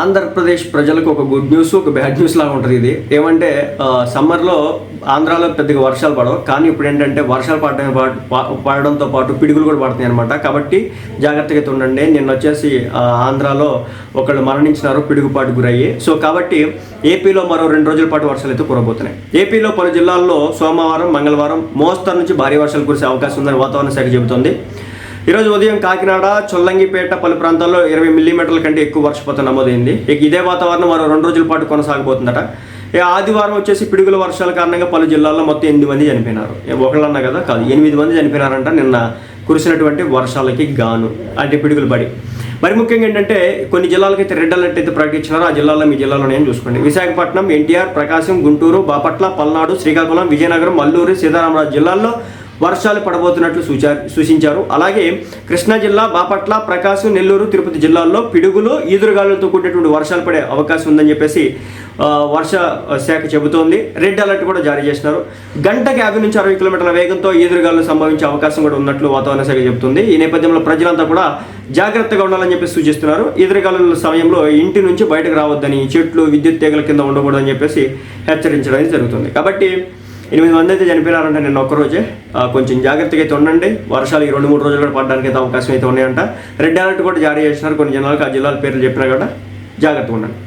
ఆంధ్రప్రదేశ్ ప్రజలకు ఒక good news ఒక బ్యాడ్ న్యూస్ లాగా ఉంటుంది ఇది. ఏమంటే సమ్మర్లో ఆంధ్రాలో పెద్దగా వర్షాలు పడవు. కానీ ఇప్పుడు ఏంటంటే వర్షాలు పడటమే పాటు పడడంతో పాటు పిడుగులు కూడా పడుతున్నాయి అనమాట కాబట్టి జాగ్రత్తగా ఉండండి. నిన్న వచ్చేసి ఆంధ్రాలో ఒకళ్ళు మరణించినారు పిడుగుపాటు గురయ్యి. సో కాబట్టి ఏపీలో మరో రెండు రోజుల పాటు వర్షాలు అయితే కురబోతున్నాయి. ఏపీలో పలు జిల్లాల్లో సోమవారం మంగళవారం మోస్తరు నుంచి భారీ వర్షాలు కురిసే అవకాశం ఉందని వాతావరణ శాఖ చెబుతోంది. ఈరోజు ఉదయం కాకినాడ చొల్లంగిపేట పలు ప్రాంతాల్లో ఇరవై మిల్లీమీటర్ల కంటే ఎక్కువ వర్షపాతం నమోదైంది. ఇక ఇదే వాతావరణం మరో రెండు రోజుల పాటు కొనసాగబోతుందట. ఆదివారం వచ్చేసి పిడుగుల వర్షాల కారణంగా పలు జిల్లాల్లో మొత్తం ఎనిమిది మంది చనిపోయినారు. ఒకళ్ళు అన్నా కదా? కాదు ఎనిమిది మంది చనిపోయినారంట. నిన్న కురిసినటువంటి వర్షాలకి గాను. అంటే పిడుగులు పడి. మరి ముఖ్యంగా ఏంటంటే కొన్ని జిల్లాలకైతే రెడ్ అలర్ట్ అయితే ప్రకటించినారు. ఆ జిల్లాలో మీ జిల్లాలోనే చూసుకోండి. విశాఖపట్నం ఎన్టీఆర్ ప్రకాశం గుంటూరు బాపట్ల పల్నాడు శ్రీకాకుళం విజయనగరం అల్లూరు సీతారామరాజు జిల్లాల్లో వర్షాలు పడబోతున్నట్లు సూచించారు. అలాగే కృష్ణా జిల్లా బాపట్ల ప్రకాశం నెల్లూరు తిరుపతి జిల్లాల్లో పిడుగులు ఈదురుగాలులతో కూడినటువంటి వర్షాలు పడే అవకాశం ఉందని చెప్పేసి వర్ష శాఖ చెబుతోంది. రెడ్ అలర్ట్ కూడా జారీ చేసినారు గంటకి యాభై నుంచి అరవై కిలోమీటర్ల వేగంతో ఈదురుగాలు సంభవించే అవకాశం కూడా ఉన్నట్లు వాతావరణ శాఖ చెబుతుంది. ఈ నేపథ్యంలో ప్రజలంతా కూడా జాగ్రత్తగా ఉండాలని చెప్పి సూచిస్తున్నారు. ఈదురుగాలుల సమయంలో ఇంటి నుంచి బయటకు రావద్దని చెట్లు విద్యుత్ తీగల కింద ఉండకూడదని చెప్పేసి హెచ్చరించడం జరుగుతుంది. కాబట్టి ఎనిమిది మంది అయితే చనిపోయినారంట నిన్న ఒక్కరోజే. కొంచెం జాగ్రత్తగా అయితే ఉండండి. వర్షాలు ఈ రెండు మూడు రోజులు కూడా పడడానికి అయితే అవకాశం అయితే ఉన్నాయంట. రెడ్ అలర్ట్ కూడా జారీ చేసినారు. కొన్ని జిల్లాలకు ఆ జిల్లాల పేర్లు చెప్పినా కూడా జాగ్రత్తగా ఉండండి.